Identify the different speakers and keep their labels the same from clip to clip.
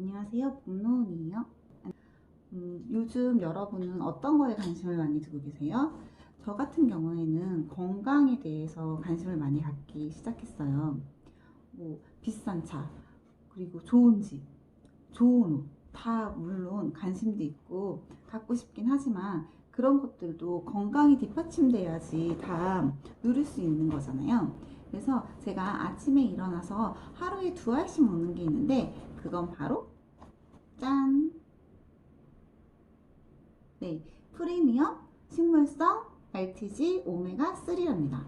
Speaker 1: 안녕하세요. 봄노은이에요. 음, 요즘 여러분은 어떤 거에 관심을 많이 두고 계세요? 저 같은 경우에는 건강에 대해서 관심을 많이 갖기 시작했어요. 뭐 비싼 차, 그리고 좋은 집, 좋은 옷, 다 물론 관심도 있고 갖고 싶긴 하지만 그런 것들도 건강이 뒷받침돼야지 다 누릴 수 있는 거잖아요. 그래서 제가 아침에 일어나서 하루에 두 알씩 먹는 게 있는데 그건 바로 짠! 네, 프리미엄 식물성 RTG 오메가 3랍니다.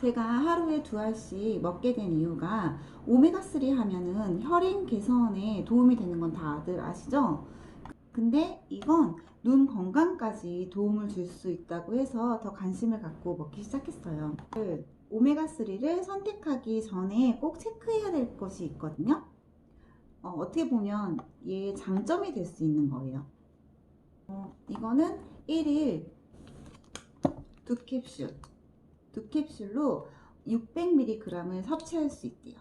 Speaker 1: 제가 하루에 두 알씩 먹게 된 이유가 오메가 3 하면은 혈행 개선에 도움이 되는 건 다들 아시죠? 근데 이건 눈 건강까지 도움을 줄 수 있다고 해서 더 관심을 갖고 먹기 시작했어요. 오메가 3를 선택하기 전에 꼭 체크해야 될 것이 있거든요. 어, 떻게 보면 얘 장점이 될 수 있는 거예요. 어, 이거는 1일 두 캡슐, 두 캡슐로 600mg을 섭취할 수 있대요.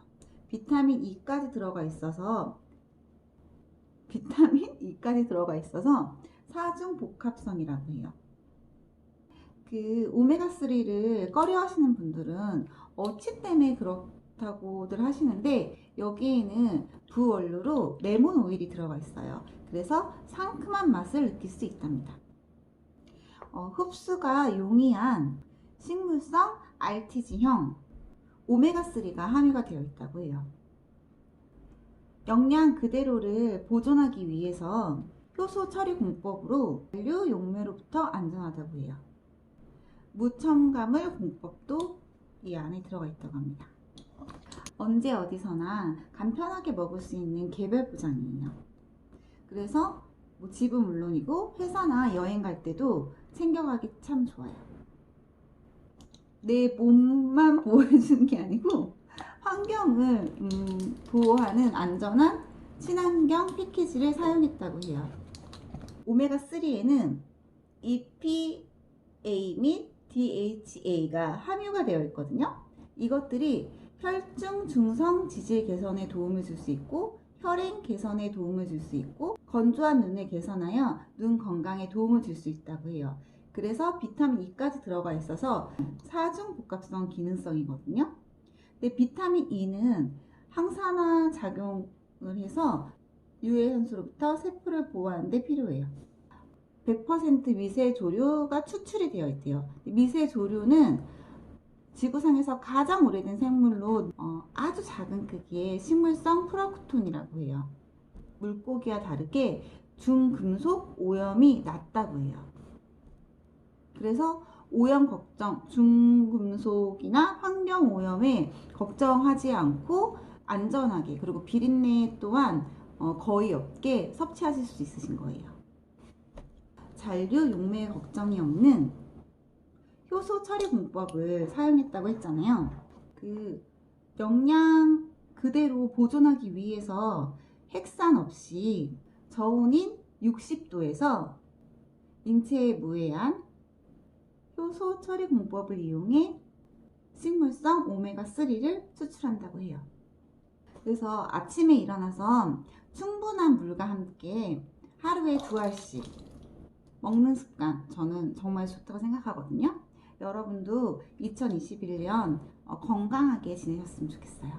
Speaker 1: 비타민 E까지 들어가 있어서 비타민 E까지 들어가 있어서 사중 복합성이라고 해요. 그 오메가3를 꺼려 하시는 분들은 어치 때문에 그렇다고들 하시는데 여기에는 부원료로 레몬 오일이 들어가 있어요. 그래서 상큼한 맛을 느낄 수 있답니다. 어, 흡수가 용이한 식물성 RTG형 오메가3가 함유가 되어 있다고 해요. 영양 그대로를 보존하기 위해서 효소 처리 공법으로 잔류 용매로부터 안전하다고 해요. 무첨가물 공법도 이 안에 들어가 있다고 합니다. 언제 어디서나 간편하게 먹을 수 있는 개별 포장이에요. 그래서 뭐 집은 물론이고 회사나 여행 갈 때도 챙겨가기 참 좋아요. 내 몸만 보호해주는 게 아니고 환경을 음, 보호하는 안전한 친환경 패키지를 사용했다고 해요. 오메가3에는 EPA 및 DHA가 함유가 되어 있거든요. 이것들이 혈중 중성 지질 개선에 도움을 줄 수 있고 혈행 개선에 도움을 줄 수 있고 건조한 눈을 개선하여 눈 건강에 도움을 줄 수 있다고 해요. 그래서 비타민 E까지 들어가 있어서 사중 복합성 기능성이거든요. 근데 비타민 E는 항산화 작용을 해서 유해 현수로부터 세포를 보호하는 데 필요해요. 100% 미세 조류가 추출이 되어 있대요. 미세 조류는 지구상에서 가장 오래된 생물로 어, 아주 작은 크기의 식물성 플라크톤이라고 해요. 물고기와 다르게 중금속 오염이 낮다고 해요. 그래서 오염 걱정, 중금속이나 환경 오염에 걱정하지 않고 안전하게 그리고 비린내 또한 어, 거의 없게 섭취하실 수 있으신 거예요. 잔류 용매 걱정이 없는 효소 처리 공법을 사용했다고 했잖아요. 그 영양 그대로 보존하기 위해서 핵산 없이 저온인 60도에서 인체에 무해한 효소 처리 공법을 이용해 식물성 오메가3를 추출한다고 해요. 그래서 아침에 일어나서 충분한 물과 함께 하루에 두 알씩 먹는 습관 저는 정말 좋다고 생각하거든요. 여러분도 2021년 어, 건강하게 지내셨으면 좋겠어요.